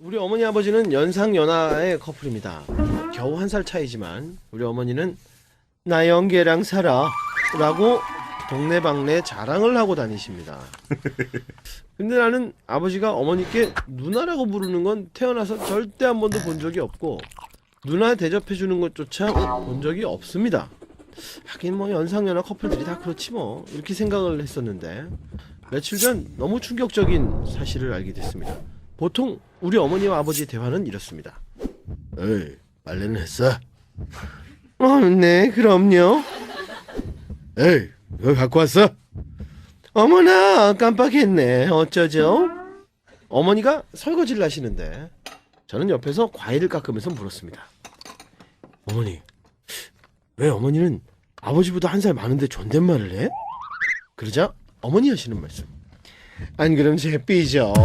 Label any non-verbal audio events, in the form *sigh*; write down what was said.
우리 어머니 아버지는 연상 연하의 커플입니다. 겨우 한 살 차이지만 우리 어머니는 나 연계랑 살아라고 동네방네 자랑을 하고 다니십니다. *laughs* 근데 나는 아버지가 어머니께 누나라고 부르는 건 태어나서 절대 한 번도 본 적이 없고 누나 대접해 주는 것조차 본 적이 없습니다. 하긴 뭐 연상연하 커플들이 다 그렇지 뭐 이렇게 생각을 했었는데 며칠 전 너무 충격적인 사실을 알게 됐습니다. 보통 우리 어머니와 아버지의 대화는 이렇습니다. 에이 빨래는 했어? 어, 네 그럼요. 에이 이거 갖고 왔어? 어머나 깜빡했네 어쩌죠? 어머니가 설거지를 하시는데 저는 옆에서 과일을 깎으면서 물었습니다. 어머니 왜 어머니는 아버지보다 한 살 많은데 존댓말을 해? 그러자 어머니 하시는 말씀. 안 그럼 제 삐죠. *laughs*